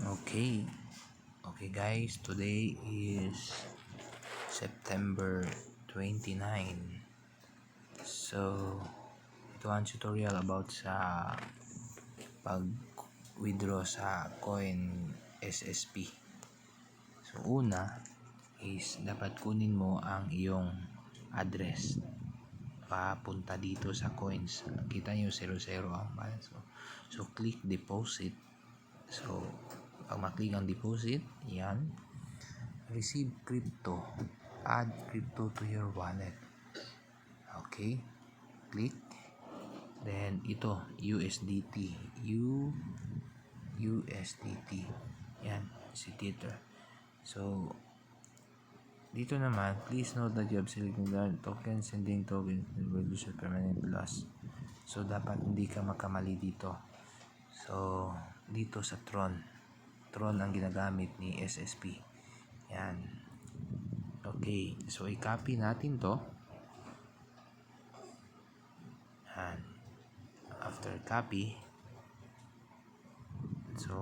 Okay. Okay guys, today is September 29. So, ito ang tutorial about sa pag-withdraw sa coin SSP. So, una is dapat kunin mo ang iyong address papunta dito sa coins. Kita nyo 00 ang balance. So, so click deposit. So, maklik ang deposit, yan. Receive crypto. Add crypto to your wallet. Okay. Click. Then, ito, USDT. U, USDT. Yan, si Tether. So, dito naman, please note that you have selected the token sending token reduce your permanent loss. So, dapat hindi ka makamali dito. So, dito sa Tron. Tron ang ginagamit ni SSP. Yan. Okay. So, i-copy natin to. Yan. After copy. So,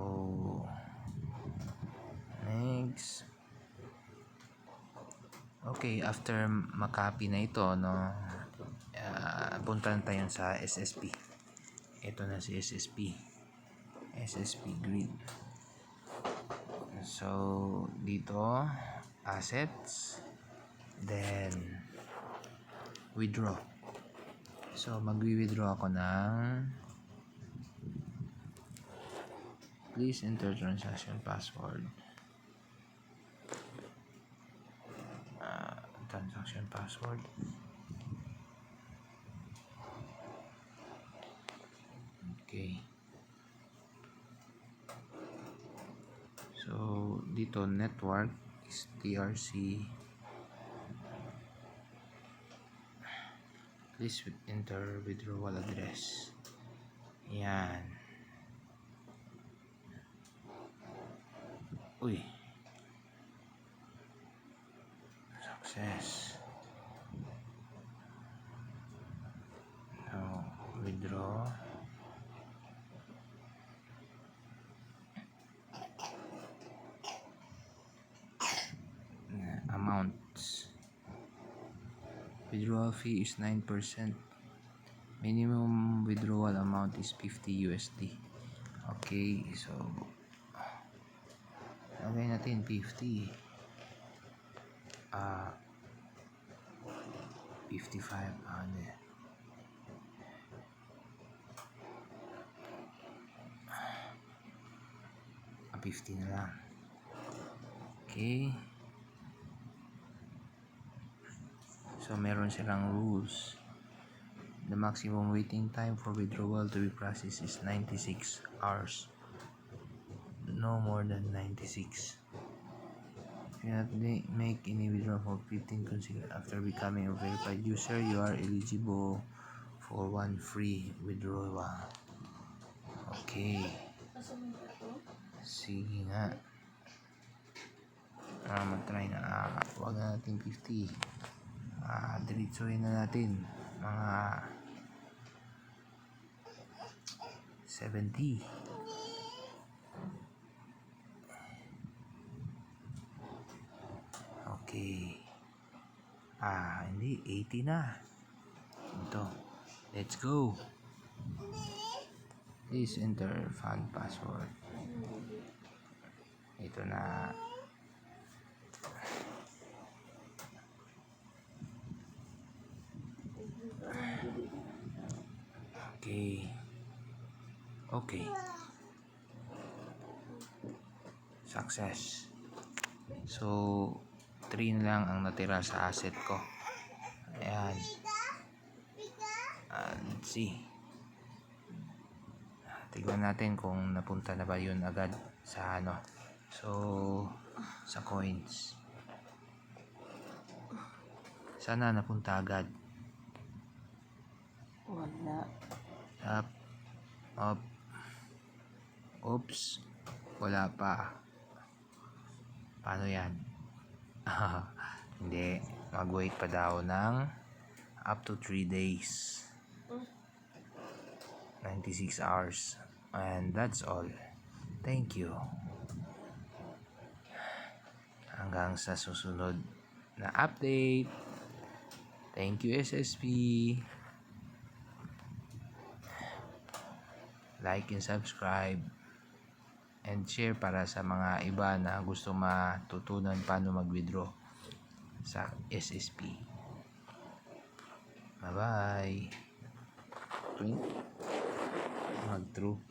next. Okay, after makopy na ito, no, uh, punta na tayo sa SSP. Ito na si SSP. SSP grid. So, dito, assets, then, withdraw. So, magwi-withdraw ako ng please enter transaction password. Uh, transaction password. Okay. So, dito network is TRC. Please enter withdrawal address. Yan. Uy. Success. So, withdraw. Amounts. Withdrawal fee is 9%. Minimum withdrawal amount is 50 USD. Okay, so lagay natin 50. Ah, uh, 55 ano Ah, 50 na lang. Okay. So, meron silang rules. The maximum waiting time for withdrawal to be processed is 96 hours. No more than 96. If you not make any withdrawal for 15 consecutive after becoming a verified user, you are eligible for one free withdrawal. Okay. Sige nga. Ah, mag-try na. Ah, wag na natin 50 uh, diretsuhin na natin. Mga 70 okay. Ah hindi. 80 na. Ito. Let's go. Please enter fund password. Ito na Okay. Okay. Success. So, 3 na lang ang natira sa asset ko. Ayan. And see. Tignan natin kung napunta na ba yun agad sa ano. So, sa coins. Sana napunta agad. Wala. Up. Up. Oops. Wala pa. Paano yan? Hindi. Mag-wait pa daw ng up to 3 days. 96 hours. And that's all. Thank you. Hanggang sa susunod na update. Thank you SSP. Like and subscribe and share para sa mga iba na gusto matutunan paano mag-withdraw sa SSP. Bye-bye. Mag-through.